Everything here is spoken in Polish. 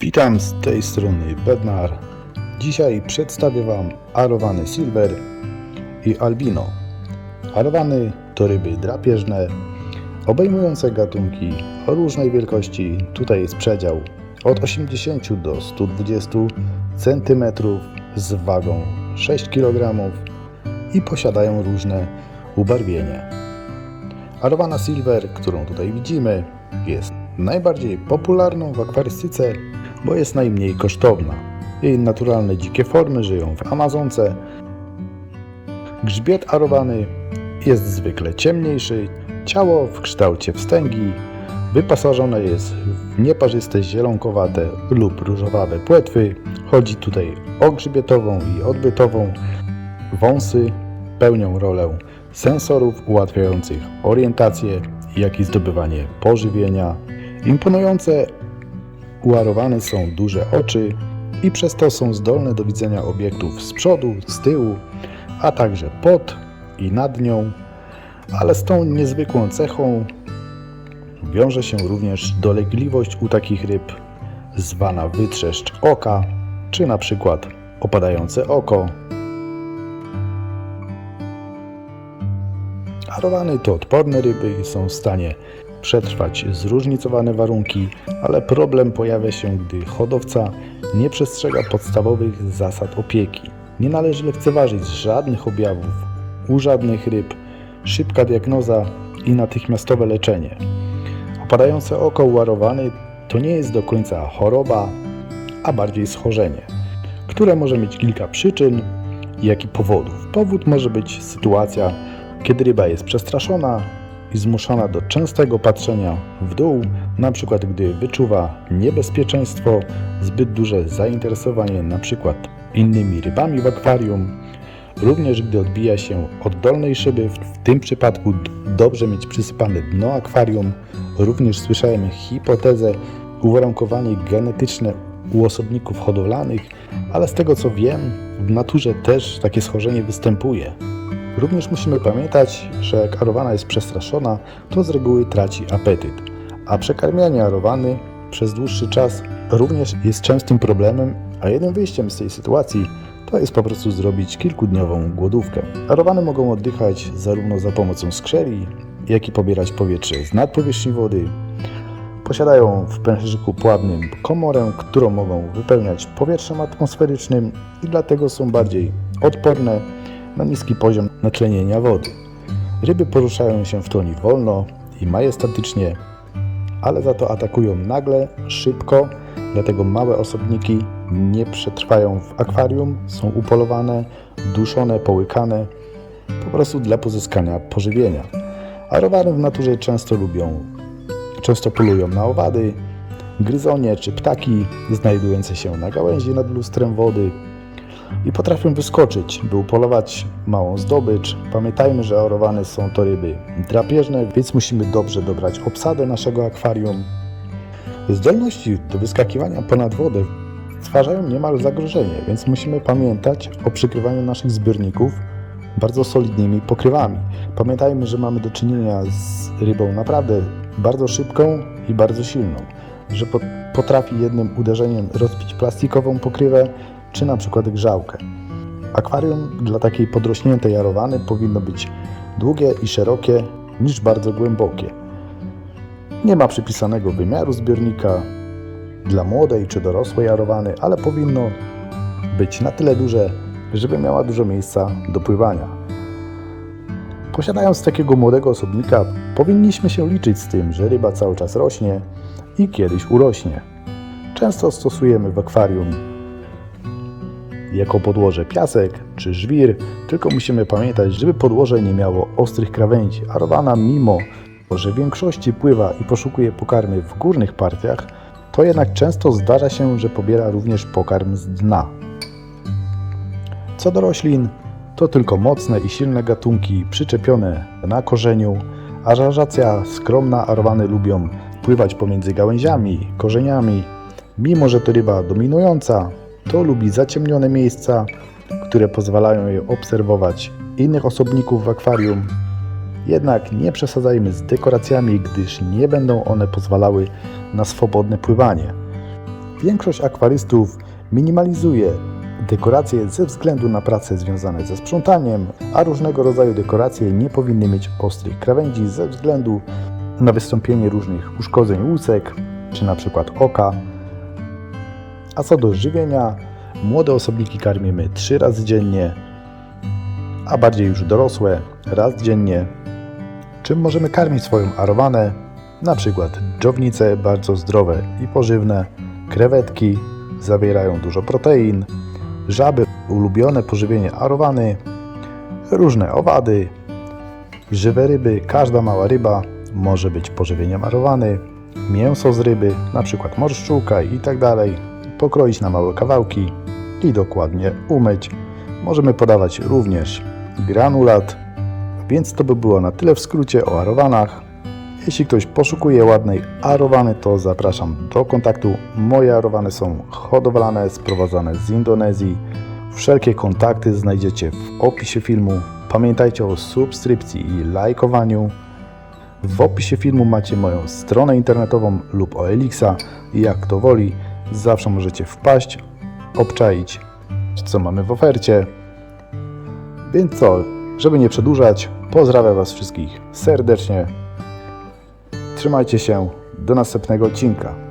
Witam z tej strony Bednar. Dzisiaj przedstawię Wam arowany silver i albino. Arowany to ryby drapieżne, obejmujące gatunki o różnej wielkości. Tutaj jest przedział od 80 do 120 cm z wagą 6 kg i posiadają różne ubarwienie. Arowana silver, którą tutaj widzimy, jest najbardziej popularną w akwarystyce, bo jest najmniej kosztowna. Jej naturalne dzikie formy żyją w Amazonce. Grzbiet arowany jest zwykle ciemniejszy, ciało w kształcie wstęgi wyposażone jest w nieparzyste zielonkowate lub różowawe płetwy. Chodzi tutaj o grzbietową i odbytową. Wąsy pełnią rolę sensorów ułatwiających orientację, jak i zdobywanie pożywienia. Imponujące uarowane są duże oczy i przez to są zdolne do widzenia obiektów z przodu, z tyłu, a także pod i nad nią. Ale z tą niezwykłą cechą wiąże się również dolegliwość u takich ryb zwana wytrzeszcz oka, czy na przykład opadające oko, Arowany to odporne ryby i są w stanie przetrwać zróżnicowane warunki, ale problem pojawia się, gdy hodowca nie przestrzega podstawowych zasad opieki. Nie należy lekceważyć żadnych objawów u żadnych ryb, szybka diagnoza i natychmiastowe leczenie. Opadające oko u arowany to nie jest do końca choroba, a bardziej schorzenie, które może mieć kilka przyczyn, jak i powodów. Powód może być sytuacja, kiedy ryba jest przestraszona i zmuszona do częstego patrzenia w dół, przykład gdy wyczuwa niebezpieczeństwo, zbyt duże zainteresowanie np. innymi rybami w akwarium, również gdy odbija się od dolnej szyby, w tym przypadku dobrze mieć przysypane dno akwarium. Również słyszałem hipotezę uwarunkowanie genetyczne u osobników hodowlanych, ale z tego co wiem, w naturze też takie schorzenie występuje. Również musimy pamiętać, że jak arowana jest przestraszona, to z reguły traci apetyt, a przekarmianie arowany przez dłuższy czas również jest częstym problemem, a jednym wyjściem z tej sytuacji to jest po prostu zrobić kilkudniową głodówkę. Arowane mogą oddychać zarówno za pomocą skrzeli, jak i pobierać powietrze z nadpowierzchni wody. Posiadają w pęcherzyku pławnym komorę, którą mogą wypełniać powietrzem atmosferycznym i dlatego są bardziej odporne na niski poziom natlenienia wody. Ryby poruszają się w toni wolno i majestatycznie, ale za to atakują nagle, szybko, dlatego małe osobniki nie przetrwają w akwarium, są upolowane, duszone, połykane, po prostu dla pozyskania pożywienia. A rowary w naturze często lubią, często polują na owady, gryzonie czy ptaki znajdujące się na gałęzi nad lustrem wody, i potrafią wyskoczyć, by upolować małą zdobycz. Pamiętajmy, że orowane są to ryby drapieżne, więc musimy dobrze dobrać obsadę naszego akwarium. Zdolności do wyskakiwania ponad wodę stwarzają niemal zagrożenie, więc musimy pamiętać o przykrywaniu naszych zbiorników bardzo solidnymi pokrywami. Pamiętajmy, że mamy do czynienia z rybą naprawdę bardzo szybką i bardzo silną, że po- potrafi jednym uderzeniem rozbić plastikową pokrywę, czy na przykład grzałkę. Akwarium dla takiej podrośniętej arowany powinno być długie i szerokie niż bardzo głębokie. Nie ma przypisanego wymiaru zbiornika dla młodej czy dorosłej arowany, ale powinno być na tyle duże, żeby miała dużo miejsca do pływania. Posiadając takiego młodego osobnika, powinniśmy się liczyć z tym, że ryba cały czas rośnie i kiedyś urośnie. Często stosujemy w akwarium jako podłoże piasek czy żwir, tylko musimy pamiętać, żeby podłoże nie miało ostrych krawędzi. Arowana mimo, że w większości pływa i poszukuje pokarmy w górnych partiach, to jednak często zdarza się, że pobiera również pokarm z dna. Co do roślin, to tylko mocne i silne gatunki przyczepione na korzeniu, a żarzacja skromna arowany lubią pływać pomiędzy gałęziami, korzeniami. Mimo, że to ryba dominująca, to lubi zaciemnione miejsca, które pozwalają jej obserwować innych osobników w akwarium. Jednak nie przesadzajmy z dekoracjami, gdyż nie będą one pozwalały na swobodne pływanie. Większość akwarystów minimalizuje dekoracje ze względu na prace związane ze sprzątaniem, a różnego rodzaju dekoracje nie powinny mieć ostrych krawędzi ze względu na wystąpienie różnych uszkodzeń łusek, czy na przykład oka. A co do żywienia, młode osobniki karmimy 3 razy dziennie, a bardziej już dorosłe raz dziennie. Czym możemy karmić swoją arowanę? Na przykład dżownice bardzo zdrowe i pożywne, krewetki zawierają dużo protein, żaby ulubione pożywienie arowany, różne owady, żywe ryby, każda mała ryba może być pożywieniem arowany, mięso z ryby, na przykład morszczuka i tak dalej, pokroić na małe kawałki i dokładnie umyć. Możemy podawać również granulat, więc to by było na tyle w skrócie o arowanach. Jeśli ktoś poszukuje ładnej arowany, to zapraszam do kontaktu. Moje arowany są hodowlane, sprowadzane z Indonezji. Wszelkie kontakty znajdziecie w opisie filmu. Pamiętajcie o subskrypcji i lajkowaniu. W opisie filmu macie moją stronę internetową lub OLX, i jak to woli, zawsze możecie wpaść, obczaić, co mamy w ofercie. Więc co, żeby nie przedłużać, pozdrawiam Was wszystkich serdecznie. Trzymajcie się, do następnego odcinka.